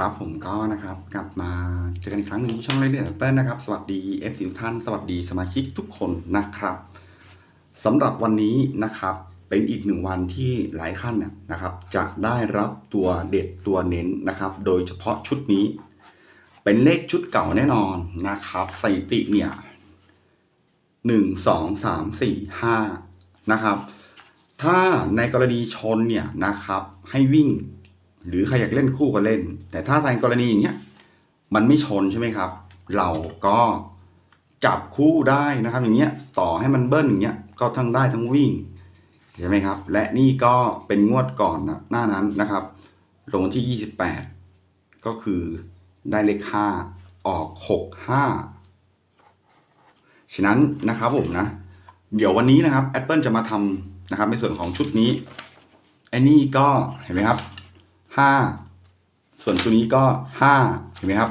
ครับผมก็นะครับกลับมาเจอกันอีกครั้งหนึ่งที่ช่องเล่นเแอปเปิลนะครับ สวัสดี f อทุกท่าน สวัสดีสมาชิกทุกคนนะครับสำหรับวันนี้นะครับเป็นอีกหนึ่งวันที่หลายขั้นน่ะนะครับ จะได้รับตัวเด็ดตัวเน้นนะครับ โดยเฉพาะชุดนี้ เป็นเลขชุดเก่าแน่นอนนะครับสถิติเนี่ยหนึ่งสองสามสี่ห้านะครับ ถ้าในกรณีชนเนี่ยนะครับให้วิ่ง หรือใครอยากเล่นคู่ก็เล่น แต่ถ้าในกรณีอย่างเงี้ยมันไม่ชนใช่ไหมครับ เราก็จับคู่ได้นะครับ อย่างเงี้ยต่อให้มันเบิ้ลอย่างเงี้ยก็ทั้งได้ทั้งวิ่งใช่ไหมครับ และนี่ก็เป็นงวดก่อนนะหน้านั้นนะครับลงที่ 28 ก็คือได้เลข5ออก 65 ฉะนั้นนะครับผมนะ เดี๋ยววันนี้นะครับ Apple จะมาทำนะครับ ในส่วนของชุดนี้ไอ้นี่ก็เห็นไหมครับ ห้าส่วนตัวนี้ก็ห้าเห็นไหมครับ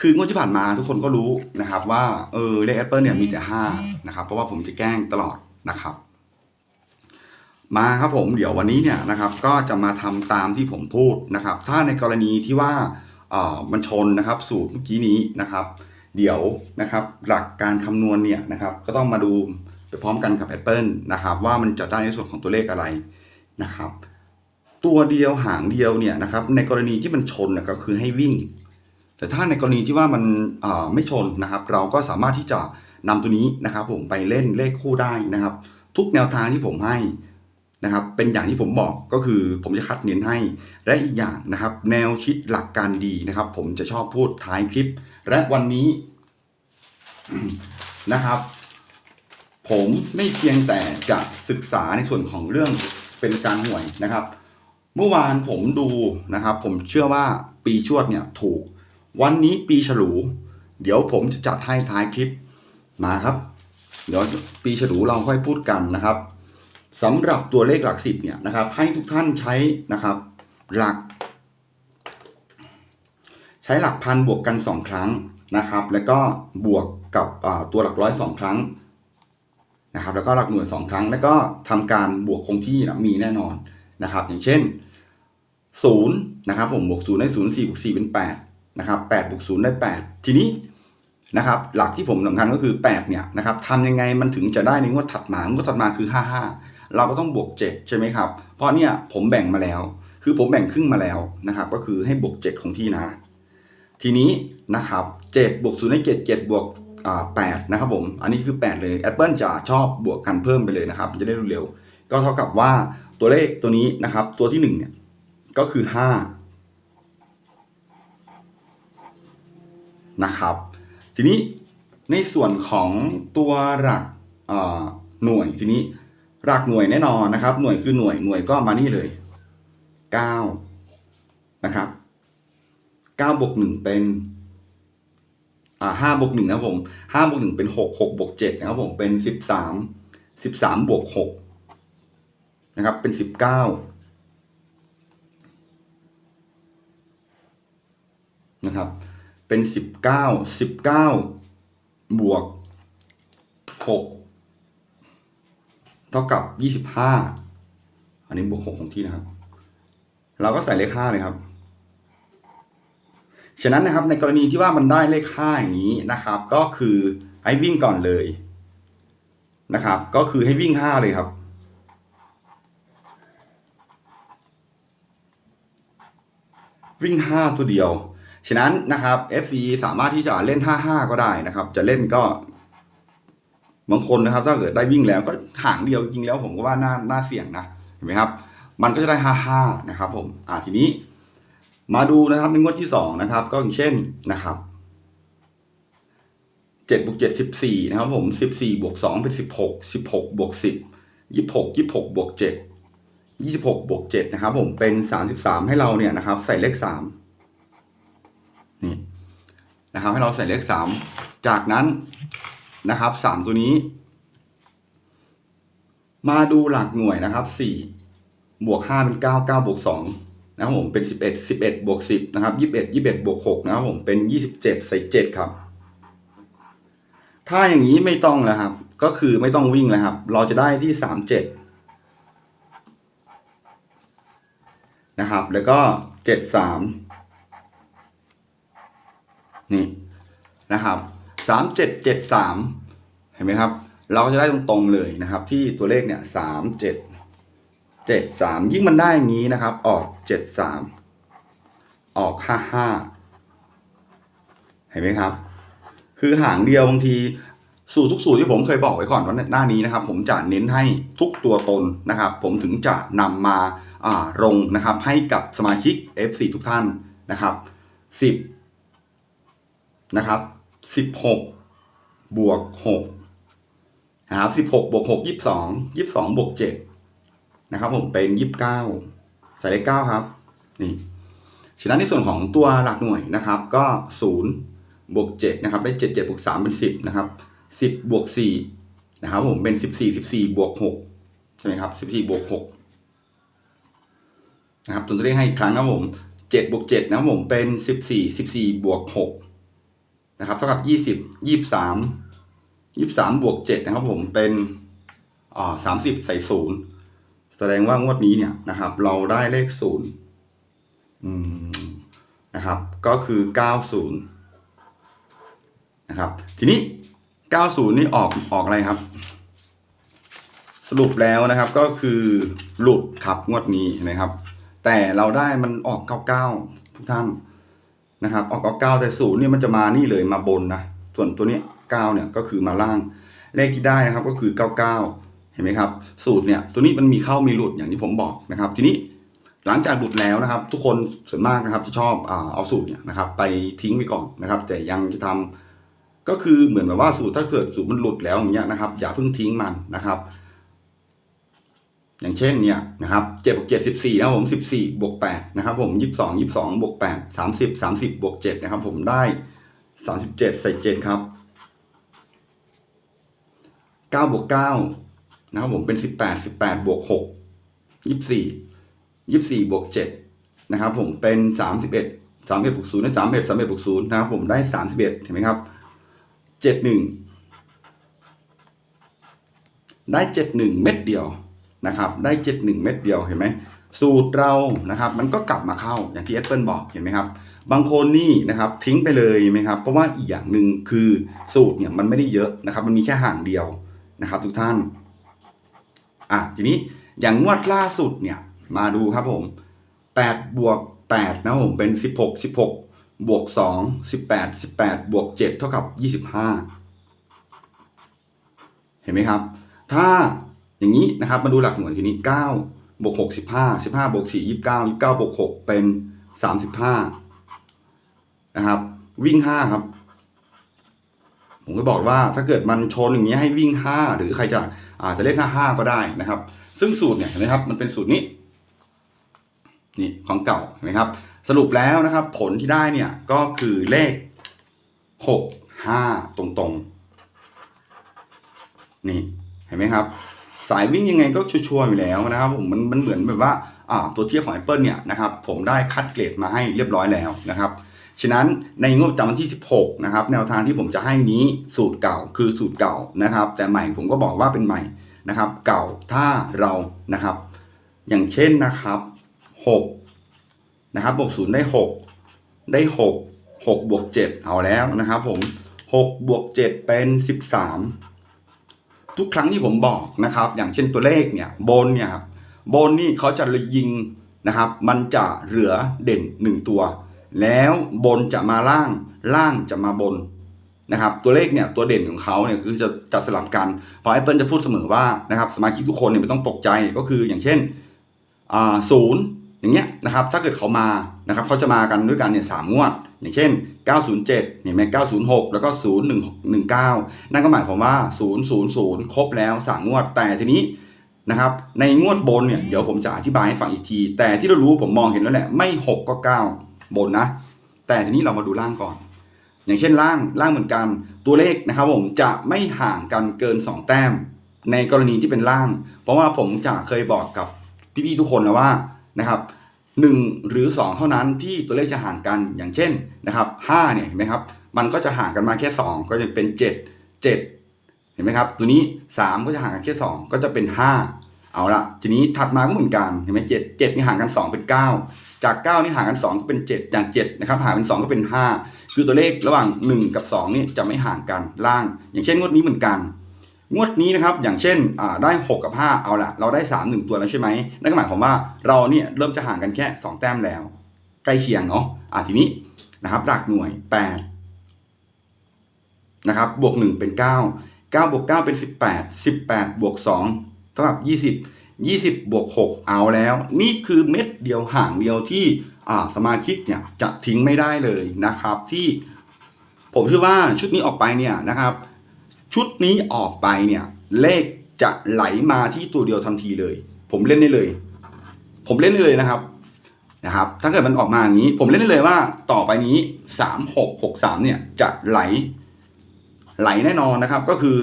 คืองวดที่ผ่านมาทุกคนก็รู้นะครับ ว่าเออเลขแอปเปิลเนี่ยมีแต่ห้านะครับ เพราะว่าผมจะแกล้งตลอดนะครับ มาครับผมเดี๋ยววันนี้เนี่ยนะครับ ก็จะมาทำตามที่ผมพูดนะครับ ถ้าในกรณีที่ว่าเอ่อมันชนนะครับสูตรเมื่อกี้นี้นะครับ เดี๋ยวนะครับหลักการคำนวณเนี่ยนะครับ ก็ต้องมาดูไปพร้อมกันกับ Apple นะครับ ว่ามันจะได้ในส่วนของตัวเลขอะไรนะครับ ตัวเดียวหางเดียวเนี่ยนะครับในกรณีที่มันชนนะครับคือให้วิ่ง แต่ถ้าในกรณีที่ว่ามันไม่ชนนะครับ เราก็สามารถที่จะนำตัวนี้นะครับ ผมไปเล่นเลขคู่ได้นะครับ ทุกแนวทางที่ผมให้นะครับ เป็นอย่างที่ผมบอกก็คือผมจะคัดเน้นให้และอีกอย่างนะครับ แนวคิดหลักการดีนะครับ ผมจะชอบพูดท้ายคลิป และวันนี้นะครับ ผมไม่เพียงแต่จะศึกษาในส่วนของเรื่องเป็นการหวยนะครับ เมื่อวานผมดูนะครับ ผมเชื่อว่าปีชวดเนี่ยถูก วันนี้ปีฉลู เดี๋ยวผมจะจัดให้ท้ายคลิปมาครับ เดี๋ยวปีฉลูเราค่อยพูดกันนะครับสำหรับตัวเลขหลักสิบเนี่ยนะครับ ให้ทุกท่านใช้นะครับ หลัก ใช้หลักพันบวกกันสองครั้งนะครับ แล้วก็บวกกับตัวหลักร้อยสองครั้งนะครับ แล้วก็หลักหน่วยสองครั้ง แล้วก็ทำการบวกคงที่นะมีแน่นอน นะครับ อย่างเช่นศูนย์นะครับผมบวกศูนย์ได้ศูนย์สี่บวกสี่เป็นแปดนะครับแปดบวกศูนย์ได้แปดทีนี้นะครับหลักที่ผมสำคัญก็คือแปดเนี่ยนะครับทำยังไงมันถึงจะได้ในงวดถัดมางวดถัดมาคือห้าห้าเราก็ต้องบวกเจ็ดใช่ไหมครับ เพราะเนี่ยผมแบ่งมาแล้ว คือผมแบ่งครึ่งมาแล้วนะครับก็คือให้บวกเจ็ดของที่นะทีนี้นะครับ7บวก0ได้7 7บวกอ่า8นะครับผม อันนี้คือ 8 เลย Apple จะชอบบวกกันเพิ่มไปเลยนะครับมันจะได้เร็วๆ ก็เท่ากับว่า ตัวเลขตัวนี้นะครับ ตัวที่1เนี่ยก็คือ 5 นะครับ ทีนี้ในส่วนของตัวหลักหน่วยทีนี้หลักหน่วยแน่นอนนะครับ หน่วยคือหน่วยหน่วยก็มานี่เลย 9 นะครับเก้าบวกหนึ่งเป็นอ่าห้าบวกหนึ่งนะผมห้าบวกหนึ่งเป็นหกหกบวกเจ็ดนะครับผมเป็นสิบสามสิบสามบวกหก นะครับเป็นสิบเก้านะครับเป็นสิบเก้าสิบเก้าบวกหกเท่ากับยี่สิบห้าอันนี้บวกหกของที่นะครับ เราก็ใส่เลขห้าเลยครับฉะนั้นนะครับในกรณีที่ว่ามันได้เลขค่าอย่างนี้นะครับ ก็คือให้วิ่งก่อนเลยนะครับ ก็คือให้วิ่งห้าเลยครับ วิ่งห้าตัวเดียว ฉะนั้นนะครับ FC สามารถที่จะเล่นห้าห้าก็ได้นะครับ จะเล่นก็บางคนนะครับ ถ้าเกิดได้วิ่งแล้วก็หางเดียวจริงแล้วผมก็ว่าน่าน่าเสี่ยงนะเห็นไหมครับ มันก็จะได้ห้าห้านะครับ ผมอ่าทีนี้ มาดูนะครับในงวดที่สองนะครับ ก็อย่างเช่นนะครับเจ็ดบวกเจ็ดสิบสี่นะครับผมสิบสี่บวกสองเป็นสิบหกสิบหกบวกสิบยี่หกยี่หกบวกเจ็ด 26บวก7นะครับผมเป็น 33 ให้เราเนี่ยนะครับ ใส่เลข3นี่นะครับ ให้เราใส่เลข 3 จากนั้นนะครับ 3 ตัวนี้ มาดูหลักหน่วยนะครับ 4 บวก 5 เป็น 9 9 บวก 2 นะครับผมเป็น 11 11 บวก 10 นะครับ 21 21 บวก 6 นะครับผมเป็น 27 ใส่ 7 ครับ ถ้าอย่างนี้ไม่ต้องแล้วครับ ก็คือไม่ต้องวิ่งแล้วครับ เราจะได้ที่ 37 นะครับ แล้วก็เจ็ดสามนี่นะครับสามเจ็ดเจ็ดสามเห็นไหมครับ เราก็จะได้ตรงๆเลยนะครับ ที่ตัวเลขเนี่ยสามเจ็ดเจ็ดสามยิ่งมันได้อย่างนี้นะครับ ออกเจ็ดสามออกห้าห้าเห็นไหมครับ คือหางเดียวบางทีสูตรทุกสูตรที่ผมเคยบอกไว้ก่อนว่าหน้านี้นะครับ ผมจะเน้นให้ทุกตัวตนนะครับ ผมถึงจะนำมาอ่า ลงนะครับให้กับสมาชิก F4 ทุกท่านนะครับ 10นะครับ16 บวก6นะครับ16 บวก 6 22 22 บวก 7 นะครับผมเป็น 29 ใส่เลข9ครับ นี่ฉะนั้นในส่วนของตัวหลักหน่วยนะครับ ก็ 0 บวก 7 นะครับ ได้ 7 7 บวก 3 เป็น 10 นะครับ 10 บวก 4 นะครับผมเป็น 14 14 บวก 6 ใช่ไหมครับ 14 บวก 6 นะครับตัวเลขให้อีกครั้งนะครับผม7บวก7นะครับผมเป็น14 14บวก6นะครับเท่ากับ20 23 23บวก7นะครับผมเป็นอ่า30ใส่0แสดงว่างวดนี้เนี่ยนะครับ เราได้เลข0อืมนะครับ ก็คือ90นะครับ ทีนี้90นี่ออกออกอะไรครับ สรุปแล้วนะครับก็คือหลุดครับงวดนี้นะครับ แต่เราได้มันออก99ทุกท่านนะครับ ออก99แต่ศูนย์นี่มันจะมานี่เลยมาบนนะส่วนตัวเนี้ย9เนี่ยก็คือมาล่าง เลขที่ได้นะครับก็คือ99เก้าเห็นไหมครับ สูตรเนี่ยตัวนี้มันมีเข้ามีหลุดอย่างที่ผมบอกนะครับ ทีนี้หลังจากหลุดแล้วนะครับ ทุกคนส่วนมากนะครับจะชอบเอาสูตรเนี่ยนะครับ ไปทิ้งไปก่อนนะครับ แต่ยังจะทำก็คือเหมือนแบบว่าสูตรถ้าเกิดสูตรมันหลุดแล้วอย่างเงี้ยนะครับ อย่าเพิ่งทิ้งมันนะครับ อย่างเช่นเนี่ยนะครับเจ็ดบวกเจ็ดสิบสี่นะครับผมสิบสี่บวกแปดนะครับผมยี่สิบสองยี่สิบสองบวกแปดสามสิบสามสิบบวกเจ็ดนะครับผมได้สามสิบเจ็ดใส่เจ็ดครับเก้าบวกเก้านะครับผมเป็นสิบแปดสิบแปดบวกหกยี่สิบสี่ยี่สิบสี่บวกเจ็ดนะครับผมเป็นสามสิบเอ็ดสามเอ็ดบวกศูนย์ได้สามเอ็ดสามเอ็ดบวกศูนย์นะครับผมได้สามสิบเอ็ดเห็นไหมครับเจ็ดหนึ่งได้เจ็ดหนึ่งเม็ดเดียว นะครับได้เจ็ดหนึ่งเม็ดเดียวเห็นไหมสูตรเรานะครับมันก็กลับมาเข้าอย่างที่แอปเปิลบอกเห็นไหมครับบางคนนี่นะครับทิ้งไปเลยไหมครับเพราะว่าอีกอย่างหนึ่งคือสูตรเนี่ยมันไม่ได้เยอะนะครับมันมีแค่ห่างเดียวนะครับ ทุกท่านอะทีนี้อย่างงวดล่าสุดเนี่ยมาดูครับผม8บวก8นะผมเป็น 16 16 บวก 2 18 18 บวก 7 เท่ากับ 25 เห็นไหมครับ ถ้า อย่างนี้นะครับมาดูหลักหน่วยทีนี้9บวก6 15 15บวก4 29 29บวก6เป็น35นะครับ วิ่ง5ครับ ผมก็บอกว่าถ้าเกิดมันชนอย่างนี้ให้วิ่ง5หรือใครจะอาจจะเล่น5 5ก็ได้นะครับ ซึ่งสูตรเนี่ยเห็นไหมครับ มันเป็นสูตรนี้ นี่ของเก่าเห็นไหมครับ สรุปแล้วนะครับ ผลที่ได้เนี่ยก็คือเลข6 5ตรงๆ นี่เห็นไหมครับ สายวิ่งยังไงก็ชัวร์อยู่แล้วนะครับผมมันมันเหมือนแบบว่าอ่าตัวเทียบของ Apple เนี่ยนะครับผมได้คัดเกรดมาให้เรียบร้อยแล้วนะครับฉะนั้นในงวดประจำวันที่ 16นะครับแนวทางที่ผมจะให้นี้สูตรเก่าคือสูตรเก่านะครับ แต่ใหม่ผมก็บอกว่าเป็นใหม่นะครับ เก่าถ้าเรานะครับ อย่างเช่นนะครับ6นะครับบวก0ได้ 6 ได้ 6 6บวก7เอาแล้วนะครับผม6บวก7เป็น 13 ทุกครั้งที่ผมบอกนะครับ อย่างเช่นตัวเลขเนี่ยบนเนี่ยครับบนนี่เขาจะยิงนะครับ มันจะเหลือเด่นหนึ่งตัว แล้วบนจะมาล่างล่างจะมาบนนะครับ ตัวเลขเนี่ยตัวเด่นของเขาเนี่ยคือจะจะสลับกันเพราะ Apple จะพูดเสมอว่านะครับสมาชิกทุกคนเนี่ยไม่ต้องตกใจก็คืออย่างเช่นอ่าศูนย์ อย่างเงี้ยนะครับถ้าเกิดเขามานะครับเขาจะมากันด้วยกันเนี่ยสามงวด อย่างเช่น 907เห็นไหม906 แล้วก็ 0119 นั่นก็หมายความว่า 000 ครบแล้วสามงวด แต่ทีนี้นะครับในงวดบนเนี่ยเดี๋ยวผมจะอธิบายให้ฟังอีกที แต่ที่เรารู้ผมมองเห็นแล้วแหละไม่ 6 ก็ 9 บนนะ แต่ทีนี้เรามาดูล่างก่อน อย่างเช่นล่างล่างเหมือนกันตัวเลขนะครับผมจะไม่ห่างกันเกิน 2 แต้ม ในกรณีที่เป็นล่าง เพราะว่าผมจะเคยบอกกับพี่ๆทุกคนแล้วว่า นะครับหนึ่งหรือสองเท่านั้นที่ตัวเลขจะห่างกันอย่างเช่นนะครับห้าเนี่ยเห็นไหมครับมันก็จะห่างกันมาแค่สองก็จะเป็นเจ็ดเจ็ดเห็นไหมครับ ตัวนี้สามก็จะห่างกันแค่สองก็จะเป็นห้าเอาละทีนี้ถัดมาก็เหมือนกันเห็นไหมเจ็ดเจ็ดนี่ห่างกันสองเป็นเก้าจากเก้านี่ห่างกันสองก็เป็นเจ็ดจากเจ็ดนะครับห่างเป็นสองก็เป็นห้าคือตัวเลขระหว่างหนึ่งกับสองนี่จะไม่ห่างกันล่าง อย่างเช่นงวดนี้เหมือนกัน งวดนี้นะครับอย่างเช่นได้หกกับห้าเอาละเราได้สามหนึ่งตัวแล้วใช่ไหมนั่นก็หมายความว่าเราเนี่ยเริ่มจะห่างกันแค่สองแต้มแล้ว ใกล้เคียงเนาะอ่าทีนี้นะครับหลักหน่วยแปดนะครับบวกหนึ่งเป็นเก้าเก้าบวกเก้าเป็นสิบแปดสิบแปดบวกสองเท่ากับยี่สิบยี่สิบบวกหกเอาแล้ว นี่คือเม็ดเดียวห่างเดียวที่สมาชิกเนี่ยจะทิ้งไม่ได้เลยนะครับ ที่ผมเชื่อว่าชุดนี้ออกไปเนี่ยนะครับ ชุดนี้ออกไปเนี่ย เลขจะไหลมาที่ตัวเดียวทันทีเลย ผมเล่นได้เลย ผมเล่นได้เลยนะครับนะครับ ถ้าเกิดมันออกมาอย่างนี้ ผมเล่นได้เลยว่า ต่อไปนี้สามหกหกสามเนี่ยจะไหล ไหลแน่นอนนะครับ ก็คือ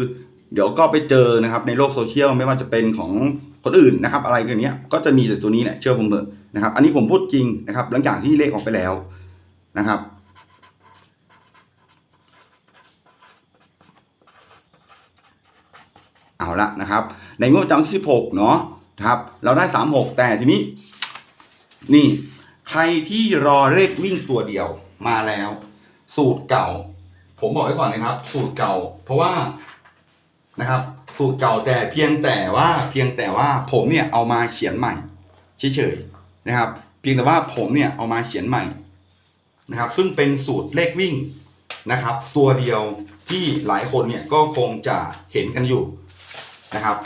เดี๋ยวก็ไปเจอนะครับ ในโลกโซเชียลไม่ว่าจะเป็นของคนอื่นนะครับ อะไรกันเนี้ยก็จะมีแต่ตัวนี้แหละเชื่อผมเถอะนะครับ อันนี้ผมพูดจริงนะครับ หลังจากที่เลขออกไปแล้วนะครับ เอาละนะครับ ในงวดประจำที่16เนาะครับ เราได้ 36 แต่ทีนี้ นี่ ใครที่รอเลขวิ่งตัวเดียวมาแล้ว สูตรเก่า ผมบอกไว้ก่อนนะครับ สูตรเก่า เพราะว่านะครับ สูตรเก่าแต่เพียงแต่ว่าเพียงแต่ว่าผมเนี่ยเอามาเขียนใหม่เฉยๆนะครับ เพียงแต่ว่าผมเนี่ยเอามาเขียนใหม่นะครับ ซึ่งเป็นสูตรเลขวิ่งนะครับ ตัวเดียวที่หลายคนเนี่ยก็คงจะเห็นกันอยู่ นะครับ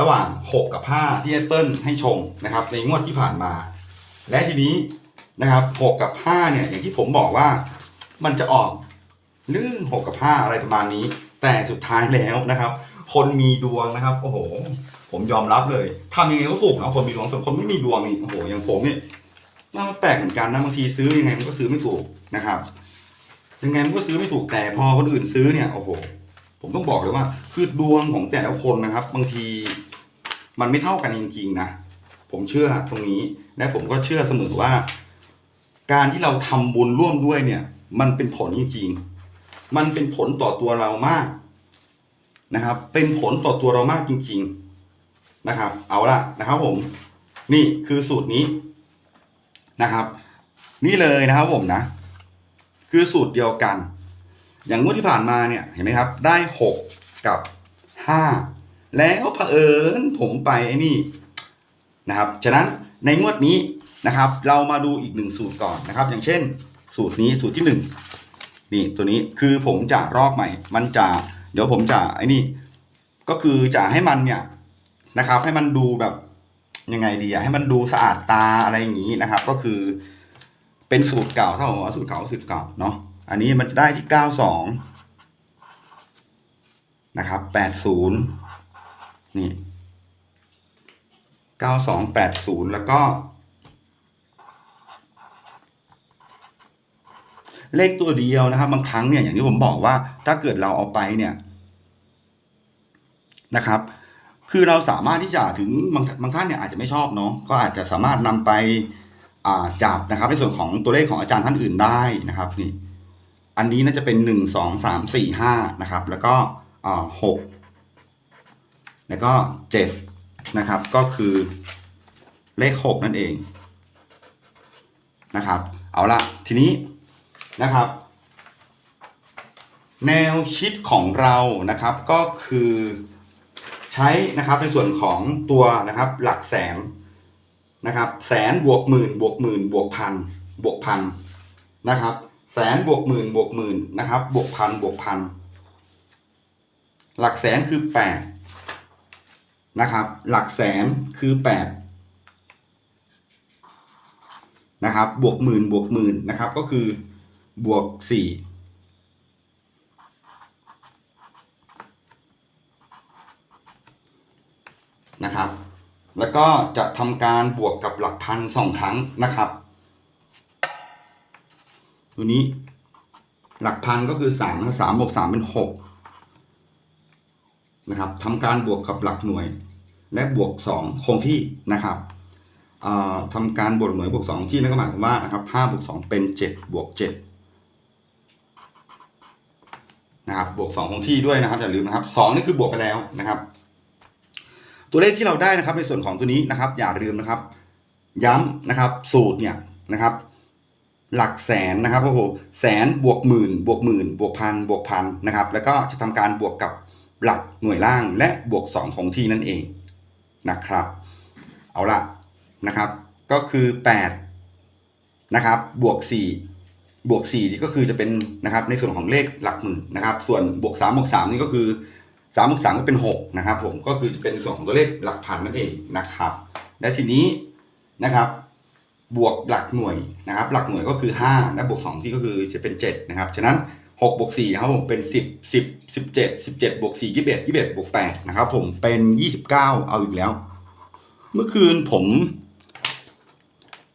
ระหว่าง 6 กับ 5 ที่แอปเปิลให้ชมนะครับ ในงวดที่ผ่านมา และทีนี้นะครับ6กับ5เนี่ยอย่างที่ผมบอกว่ามันจะออกหรือ6กับ 5 อะไรประมาณนี้ แต่สุดท้ายแล้วนะครับ คนมีดวงนะครับโอ้โหผมยอมรับเลยทำยังไงก็ถูกนะคนมีดวงส่วนคนไม่มีดวงนี่โอ้โหอย่างผมเนี่ยน่าแปลกเหมือนกันนะบางทีซื้อยังไงมันก็ซื้อไม่ถูกนะครับยังไงมันก็ซื้อไม่ถูกแต่พอคนอื่นซื้อเนี่ยโอ้โห ผมต้องบอกเลยว่า คือดวงของแต่ละคนนะครับ บางทีมันไม่เท่ากันจริงๆนะผมเชื่อตรงนี้และผมก็เชื่อเสมอว่า การที่เราทำบุญร่วมด้วยเนี่ย มันเป็นผลจริงๆมันเป็นผลต่อตัวเรามากนะครับ เป็นผลต่อตัวเรามากจริง ๆนะครับ เอาละนะครับ ผม นี่คือสูตรนี้นะครับ นี่เลยนะครับผมนะ คือสูตรเดียวกัน อย่างงวดที่ผ่านมาเนี่ยเห็นไหมครับ ได้หกกับห้าแล้วเผอิญผมไปไอ้นี่นะครับฉะนั้นในงวดนี้นะครับ เรามาดูอีกหนึ่งสูตรก่อนนะครับ อย่างเช่น สูตรนี้สูตรที่หนึ่งนี่ตัวนี้คือผมจะรอกใหม่ มันจะเดี๋ยวผมจะไอ้นี่ ก็คือจะให้มันเนี่ยนะครับ ให้มันดูแบบยังไงดีอะให้มันดูสะอาดตาอะไรอย่างนี้นะครับ ก็คือเป็นสูตรเก่าถ้าผมว่าสูตรเก่าสูตรเก่าเนาะ อันนี้มันจะได้ที่เก้าสองนะครับแปดศูนย์นี่เก้าสองแปดศูนย์แล้วก็ เลขตัวเดียวนะครับ บางครั้งเนี่ยอย่างที่ผมบอกว่าถ้าเกิดเราเอาไปเนี่ยนะครับ คือเราสามารถที่จะถึงบางบางท่านเนี่ยอาจจะไม่ชอบเนาะก็อาจจะสามารถนำไปจับนะครับ ในส่วนของตัวเลขของอาจารย์ท่านอื่นได้นะครับนี่ อันนี้น่าจะเป็นหนึ่งสองสามสี่ห้านะครับ แล้วก็หกแล้วก็เจ็ดนะครับ ก็คือเลขหกนั่นเองนะครับ เอาละทีนี้นะครับ แนวคิดของเรานะครับก็คือใช้นะครับในส่วนของตัวนะครับหลักแสนนะครับ แสนบวกหมื่นบวกหมื่นบวกพันบวกพันนะครับ แสนบวกหมื่นบวกหมื่นนะครับ บวกพันบวกพัน หลักแสนคือแปดนะครับ หลักแสนคือแปดนะครับ บวกหมื่นบวกหมื่นนะครับ ก็คือบวกสี่นะครับ แล้วก็จะทำการบวกกับหลักพันสองครั้งนะครับ ตัวนี้หลักพันก็คือสามสามบวกสามเป็นหกนะครับทำการบวกกับหลักหน่วย และบวกสองคงที่นะครับทำการบวกหน่วยบวกสองที่นั่นก็หมายความว่านะครับห้าบวกสองเป็นเจ็ดบวกเจ็ดนะครับบวกสองคงที่ด้วยนะครับอย่าลืมนะครับสองนี่คือบวกไปแล้วนะครับ ตัวเลขที่เราได้นะครับในส่วนของตัวนี้นะครับ อย่าลืมนะครับ ย้ำนะครับสูตรเนี่ยนะครับ หลักแสนนะครับโอ้โหแสนบวกหมื่น บวกหมื่น บวกพันบวกพันนะครับ แล้วก็จะทำการบวกกับหลักหน่วยล่างและบวกสองของที่นั่นเองนะครับ เอาละนะครับ ก็คือแปดนะครับบวกสี่บวกสี่นี่ก็คือจะเป็นนะครับในส่วนของเลขหลักหมื่นนะครับ ส่วนบวกสามบวกสามนี่ก็คือสามบวกสามก็เป็นหกนะครับ ผมก็คือจะเป็นส่วนของตัวเลขหลักพันนั่นเองนะครับ และทีนี้นะครับ บวกหลักหน่วยนะครับ หลักหน่วยก็คือ 5 และบวก2ที่ก็คือจะเป็น 7 นะครับ ฉะนั้น6บวก4นะครับผมเป็น 10 10 17 17บวก4 21 21บวก8นะครับผมเป็น 29 เอาอีกแล้ว เมื่อคืนผม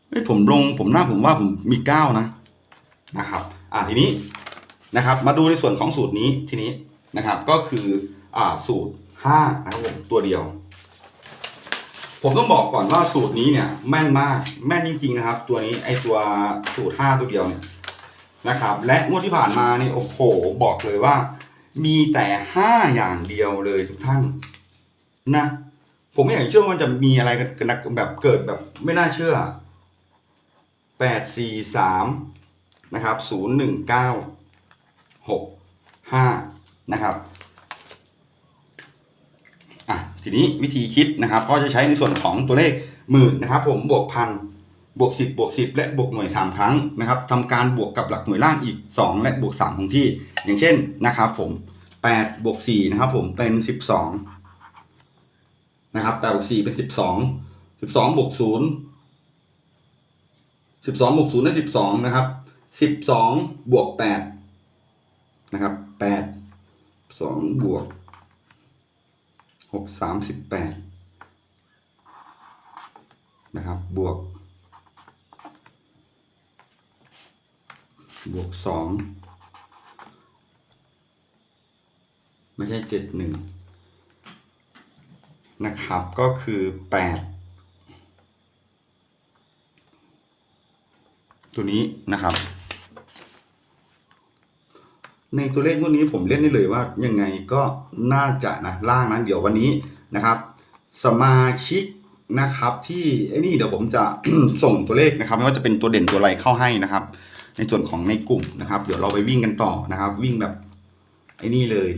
ไม่ผมลงผมหน้าผมว่าผมมี 9 นะนะครับ อ่าทีนี้นะครับ มาดูในส่วนของสูตรนี้ทีนี้นะครับ ก็คืออ่าสูตร5นะครับผมตัวเดียว ผมต้องบอกก่อนว่าสูตรนี้เนี่ย แม่นมากแม่นจริงๆนะครับ ตัวนี้ไอตัวสูตร5ตัวเดียวเนี่ยนะครับ และงวดที่ผ่านมาเนี่ยโอ้โหบอกเลยว่า มีแต่5อย่างเดียวเลยทุกท่านนะผมไม่อยากเชื่อว่ามันจะมีอะไรกันนะแบบเกิดแบบไม่น่าเชื่อ8 4 3นะครับ0 1 9 6 5นะครับ ทีนี้วิธีคิดนะครับ ก็จะใช้ในส่วนของตัวเลขหมื่นนะครับ ผมบวกพันบวกสิบบวกสิบและบวกหน่วยสามครั้งนะครับทำการบวกกับหลักหน่วยล่างอีกสองและบวกสามของที่ อย่างเช่นนะครับผมแปดบวกสี่นะครับผมเป็นสิบสองนะครับแปดบวกสี่เป็นสิบสองสิบสองบวกศูนย์สิบสองบวกศูนย์ได้สิบสองนะครับสิบสองบวกแปดนะครับแปดสองบวก หกสามสิบแปดนะครับ บวก บวกสองไม่ใช่เจ็ดหนึ่งนะครับก็คือแปดตัวนี้นะครับ ในตัวเลขพวกนี้ผมเล่นได้เลยว่ายังไงก็น่าจะนะล่างนั้นเดี๋ยววันนี้นะครับ สมาชิกนะครับ ที่ไอ้นี่เดี๋ยวผมจะส่งตัวเลขนะครับ ไม่ว่าจะเป็นตัวเด่นตัวอะไรเข้าให้นะครับ ในส่วนของในกลุ่มนะครับ เดี๋ยวเราไปวิ่งกันต่อนะครับ วิ่งแบบไอ้นี่เลย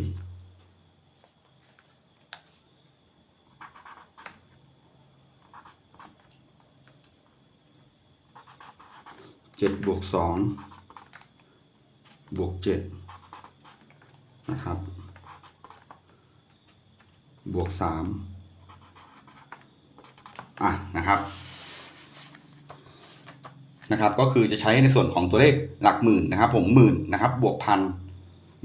เจ็ดบวกสองบวกเจ็ด นะครับ บวกสามอะนะครับนะครับก็คือจะใช้ในส่วนของตัวเลขหลักหมื่นนะครับ ผมหมื่นนะครับบวกพัน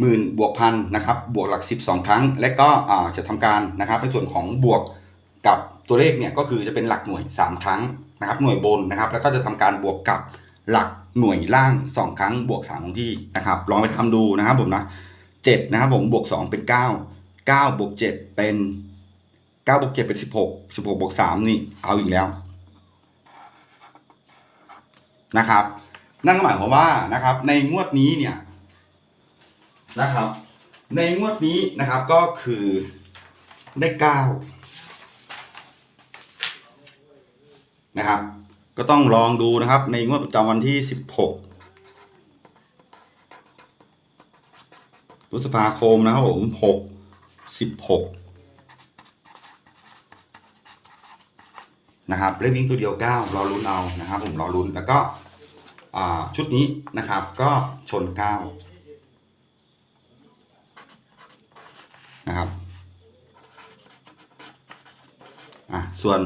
หมื่นบวกพันนะครับบวกหลักสิบสองครั้ง และก็จะทำการนะครับ ในส่วนของบวกกับตัวเลขเนี่ยก็คือจะเป็นหลักหน่วยสามครั้งนะครับ หน่วยบนนะครับ แล้วก็จะทำการบวกกับหลักหน่วยล่างสองครั้งบวกสามของที่นะครับ ลองไปทำดูนะครับผมนะ เจ็ดนะครับผมบวกสองเป็นเก้าเก้าบวกเจ็ดเป็นเก้าบวกเจ็ดเป็นสิบหกสิบหกบวกสามนี่เอาอีกแล้วนะครับ นั่นก็หมายความว่านะครับ ในงวดนี้เนี่ยนะครับ ในงวดนี้นะครับก็คือได้เก้านะครับ ก็ต้องลองดูนะครับ ในงวดประจำวันที่สิบหก พฤษภาคมนะครับผมหกสิบหกนะครับเลขวิ่งตัวเดียวเก้ารอลุ้นเอานะครับ ผมรอลุ้นแล้วก็ชุดนี้นะครับ ก็ชนเก้านะครับอะส่วน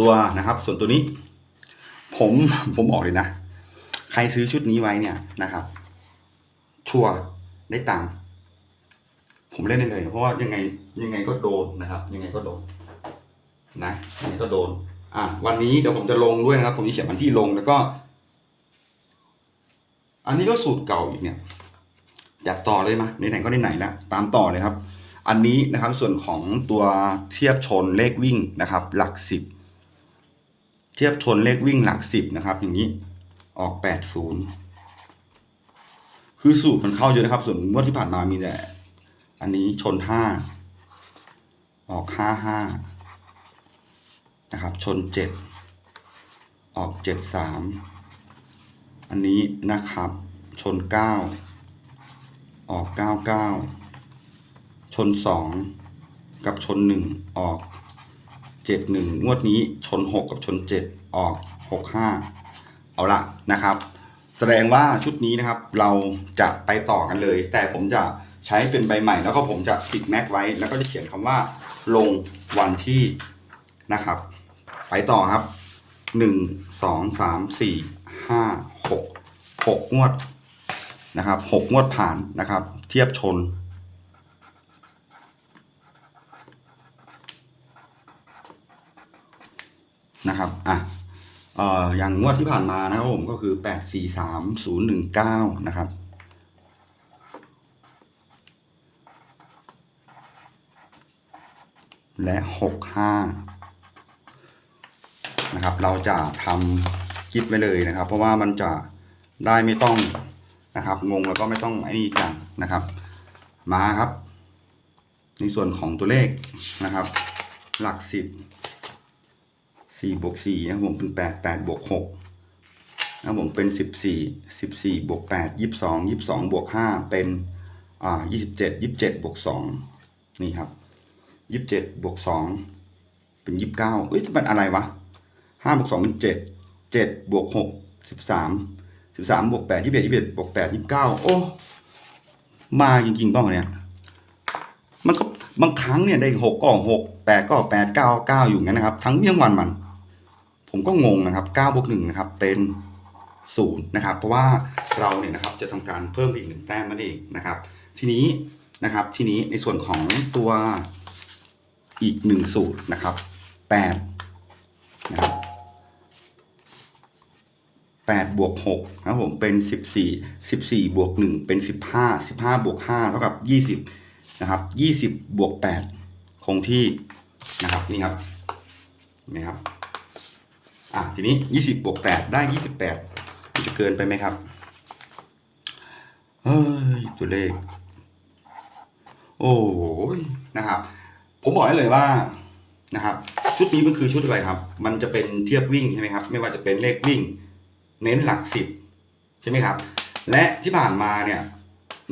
ตัวนะครับ ส่วนตัวนี้ ผมผมบอกเลยนะ ใครซื้อชุดนี้ไว้เนี่ยนะครับ ชัวร์ได้ตังค์ ผมเล่นได้เลย เพราะว่ายังไงยังไงก็โดนนะครับ ยังไงก็โดนนะยังไงก็โดน อะวันนี้เดี๋ยวผมจะลงด้วยนะครับ ผมจะเขียนวันที่ลงแล้วก็ อันนี้ก็สูตรเก่าอีกเนี่ยจัดต่อเลยมาไหนๆก็ไหนๆแล้วตามต่อเลยครับ อันนี้นะครับส่วนของตัวเทียบชนเลขวิ่งนะครับ หลักสิบเทียบชนเลขวิ่งหลักสิบนะครับ อย่างนี้ออกแปดศูนย์คือสูตรมันเข้าเยอะนะครับ ส่วนงวดที่ผ่านมามีแต่ อันนี้ชนห้าออกห้าห้านะครับ ชนเจ็ดออกเจ็ดสามอันนี้นะครับ ชนเก้าออกเก้าเก้าชนสองกับชนหนึ่งออกเจ็ดหนึ่งงวดนี้ชนหกกับชนเจ็ดออกหกห้าเอาละนะครับ แสดงว่าชุดนี้นะครับ เราจะไปต่อกันเลย แต่ผมจะ ใช้เป็นใบใหม่ แล้วก็ผมจะปิดแม็กไว้ แล้วก็จะเขียนคำว่า ลงวันที่นะครับ ไปต่อครับหนึ่งสองสามสี่ห้าหกหกงวดนะครับหกงวดผ่านนะครับ เทียบชน นะครับอะเอออย่างงวดที่ผ่านมานะครับผมก็คือแปดสี่สามศูนย์หนึ่งเก้านะครับ และหกห้านะครับ เราจะทำคลิปไว้เลยนะครับ เพราะว่ามันจะได้ไม่ต้องนะครับ งงแล้วก็ไม่ต้องไอ้นี่กันนะครับ มาครับ ในส่วนของตัวเลขนะครับ หลักสิบสี่บวกสี่นะผมเป็นแปดแปดบวกหกนะผมเป็นสิบสี่สิบสี่บวกแปดยี่สิบสองยี่สิบสองบวกห้าเป็นอ่ายี่สิบเจ็ดยี่สิบเจ็ดบวกสองนี่ครับ ยี่สิบเจ็ดบวกสองเป็นยี่สิบเก้าเอ้ยมันอะไรวะห้าบวกสองเป็นเจ็ดเจ็ดบวกหกสิบสามสิบสามบวกแปดยี่สิบเอ็ดยี่สิบเอ็ดบวกแปดยี่สิบเก้าโอ้ มาจริงๆเปล่าเนี่ย มันก็บางครั้งเนี่ยได้หกก็หกแปดก็แปดเก้าเก้าอยู่งั้นนะครับ ทั้งทั้งวันมัน ผมก็งงนะครับเก้าบวกหนึ่งนะครับ เป็นศูนย์นะครับ เพราะว่าเราเนี่ยนะครับจะทำการเพิ่มอีกหนึ่งแต้มนั่นเองนะครับ ทีนี้นะครับ ทีนี้ในส่วนของตัว อีกหนึ่งสูตรนะครับแปดนะครับแปดบวกหกนะครับผมเป็นสิบสี่สิบสี่บวกหนึ่งเป็นสิบห้าสิบห้าบวกห้าเท่ากับยี่สิบนะครับยี่สิบบวกแปดคงที่นะครับนี่ครับนี่ครับอะทีนี้ยี่สิบบวกแปดได้ยี่สิบแปดจะเกินไปไหมครับเฮ้ยตัวเลข โอ้ยนะครับ ผมบอกได้เลยว่านะครับชุดนี้มันคือชุดอะไรครับ มันจะเป็นเทียบวิ่งใช่ไหมครับ ไม่ว่าจะเป็นเลขวิ่ง เน้นหลักสิบใช่ไหมครับ และที่ผ่านมาเนี่ย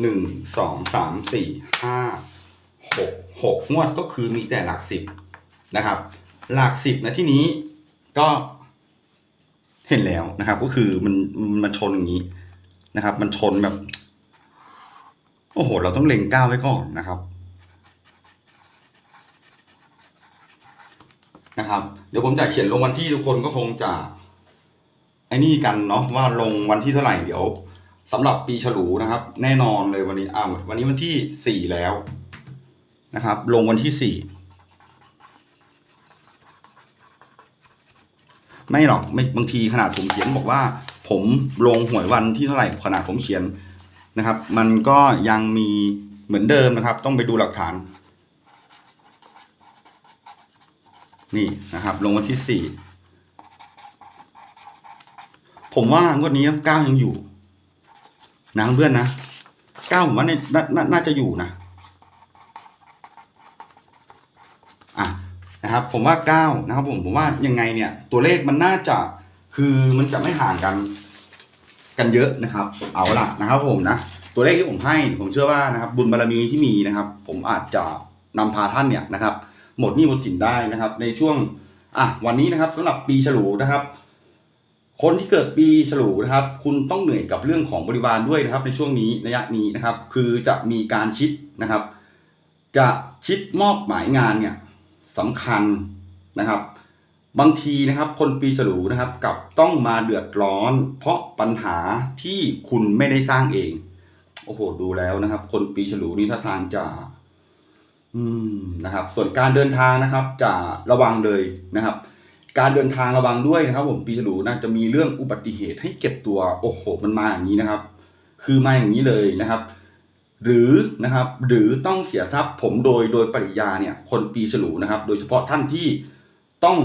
หนึ่งสองสามสี่ห้าหกหกงวดก็คือมีแต่หลักสิบนะครับ หลักสิบนะที่นี้ก็เห็นแล้วนะครับ ก็คือมันมันชนอย่างนี้นะครับ มันชนแบบ โอ้โห เราต้องเล็งก้าวไว้ก่อนนะครับ นะครับ เดี๋ยวผมจะเขียนลงวันที่ทุกคนก็คงจะไอ้นี่กันเนาะว่าลงวันที่เท่าไหร่เดี๋ยวสำหรับปีฉลูนะครับ แน่นอนเลยวันนี้อ่าววันนี้วันที่สี่แล้วนะครับ ลงวันที่สี่ไม่หรอกไม่บางทีขนาดผมเขียนบอกว่า ผมลงหวยวันที่เท่าไหร่ขนาดผมเขียนนะครับ มันก็ยังมีเหมือนเดิมนะครับ ต้องไปดูหลักฐาน นี่นะครับ ลงวันที่สี่ผมว่างวดนี้เก้ายังอยู่นะเพื่อนนะเก้าผมว่าในนาน่าจะอยู่นะอะนะครับ ผมว่าเก้านะครับ ผมผมว่ายังไงเนี่ย ตัวเลขมันน่าจะคือมันจะไม่ห่างกัน กันเยอะนะครับ เอาละนะครับ ผมนะตัวเลขที่ผมให้ ผมเชื่อว่านะครับ บุญบารมีที่มีนะครับ ผมอาจจะนำพาท่านเนี่ยนะครับ หมดหนี้หมดสินได้นะครับ ในช่วงอะวันนี้นะครับสำหรับปีฉลูนะครับ คนที่เกิดปีฉลูนะครับ คุณต้องเหนื่อยกับเรื่องของบริวารด้วยนะครับ ในช่วงนี้ระยะนี้นะครับ คือจะมีการชิดนะครับ จะชิดมอบหมายงานเนี่ยสำคัญนะครับบางทีนะครับคนปีฉลูนะครับกับต้องมาเดือดร้อน เพราะปัญหาที่คุณไม่ได้สร้างเอง โอ้โหดูแล้วนะครับ คนปีฉลูนี่ท่าทางจะ อืมนะครับ ส่วนการเดินทางนะครับ จะระวังเลยนะครับ การเดินทางระวังด้วยนะครับ ผมปีฉลูนะจะมีเรื่องอุบัติเหตุให้เก็บตัวโอ้โหมันมาอย่างนี้นะครับ คือมาอย่างนี้เลยนะครับ หรือนะครับ หรือต้องเสียทรัพย์ผมโดยโดยปริยาเนี่ย คนปีฉลูนะครับ โดยเฉพาะท่านที่ต้อง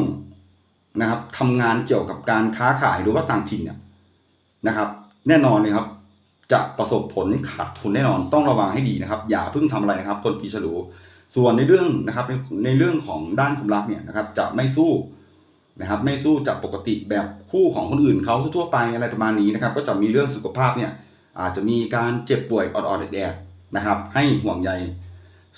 นะครับทำงานเกี่ยวกับการค้าขายหรือว่าต่างถิ่นเนี่ยนะครับ แน่นอนเลยครับ จะประสบผลขาดทุนแน่นอนต้องระวังให้ดีนะครับ อย่าเพิ่งทำอะไรนะครับ คนปีฉลู ส่วนในเรื่องนะครับในในเรื่องของด้านความรักเนี่ยนะครับจะไม่สู้นะครับไม่สู้จากปกติแบบคู่ของคนอื่นเขาทั่วไปอะไรประมาณนี้นะครับก็จะมีเรื่องสุขภาพเนี่ยอาจจะมีการเจ็บป่วยออดๆแดดๆนะครับให้ห่วงใย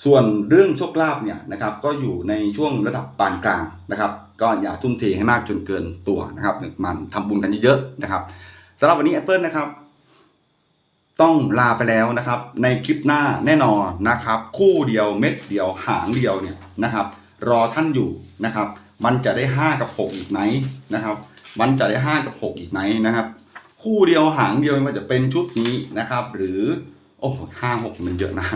ส่วนเรื่องโชคลาภเนี่ยนะครับก็อยู่ในช่วงระดับปานกลางนะครับ ก็อย่าทุ่มเทให้มากจนเกินตัวนะครับมันทำบุญกันเยอะๆนะครับสำหรับวันนี้ Apple นะครับ ต้องลาไปแล้วนะครับ ในคลิปหน้าแน่นอนนะครับ คู่เดียวเม็ดเดียวหางเดียวเนี่ยนะครับ รอท่านอยู่นะครับ มันจะได้ 5 กับ 6 อีกไหมนะครับ มันจะได้ 5 กับ 6 อีกไหมนะครับ คู่เดียวหางเดียวมันจะเป็นชุดนี้นะครับ หรือโอ้ห้าหกมันเยอะนะ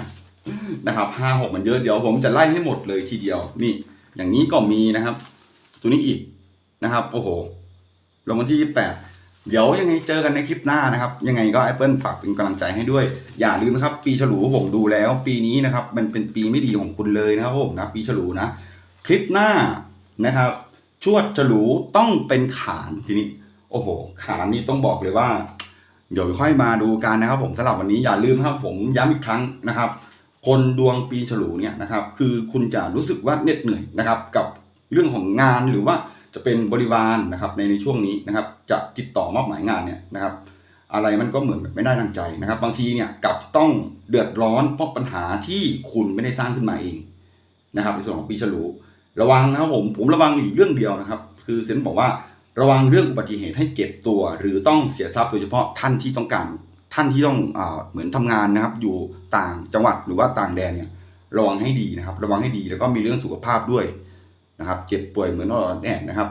นะครับห้าหกมันเยอะเดี๋ยวผมจะไล่ให้หมดเลยทีเดียวนี่ อย่างนี้ก็มีนะครับ ตัวนี้อีกนะครับ โอ้โหลงวันที่28 เดี๋ยวยังไงเจอกันในคลิปหน้านะครับ ยังไงก็ Apple ฝากเป็นกำลังใจให้ด้วย อย่าลืมนะครับ ปีฉลูผมดูแล้ว ปีนี้นะครับ มันเป็นปีไม่ดีของคุณเลยนะครับผมนะปีฉลูนะคลิปหน้านะครับ ชวดฉลูต้องเป็นขานทีนี้ โอ้โห ขานนี่ต้องบอกเลยว่า เดี๋ยวค่อยมาดูกันนะครับ ผมสำหรับวันนี้อย่าลืมนะครับผมย้ำอีกครั้งนะครับ คนดวงปีฉลูเนี่ยนะครับ คือคุณจะรู้สึกว่าเหน็ดเหนื่อยนะครับ กับเรื่องของงานหรือว่า จะเป็นบริวารนะครับในในช่วงนี้นะครับ จะติดต่อมอบหมายงานเนี่ยนะครับ อะไรมันก็เหมือนไม่ได้ดังใจนะครับ บางทีเนี่ยกลับต้องเดือดร้อนเพราะปัญหาที่คุณไม่ได้สร้างขึ้นมาเองนะครับในส่วนของปีฉลูระวังนะครับผมผมระวังอีกเรื่องเดียวนะครับ คือเซนบอกว่าระวังเรื่องอุบัติเหตุให้เก็บตัว หรือต้องเสียทรัพย์โดยเฉพาะท่านที่ต้องการท่านที่ต้องอเหมือนทำงานนะครับ อยู่ต่างจังหวัดหรือว่าต่างแดนเนี่ยระวังให้ดีนะครับ ระวังให้ดีแล้วก็มีเรื่องสุขภาพด้วย นะครับ เจ็บป่วยเหมือนนอนแอนะครับ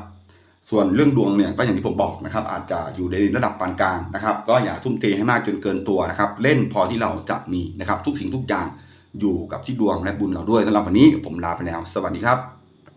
ส่วนเรื่องดวงเนี่ยก็อย่างที่ผมบอกนะครับ อาจจะอยู่ในระดับปานกลางนะครับ ก็อย่าทุ่มเทให้มากจนเกินตัวนะครับ เล่นพอที่เราจะมีนะครับ ทุกสิ่งทุกอย่างอยู่กับที่ดวงและบุญเราด้วยสำหรับวันนี้ผมลาไปแล้ว สวัสดีครับ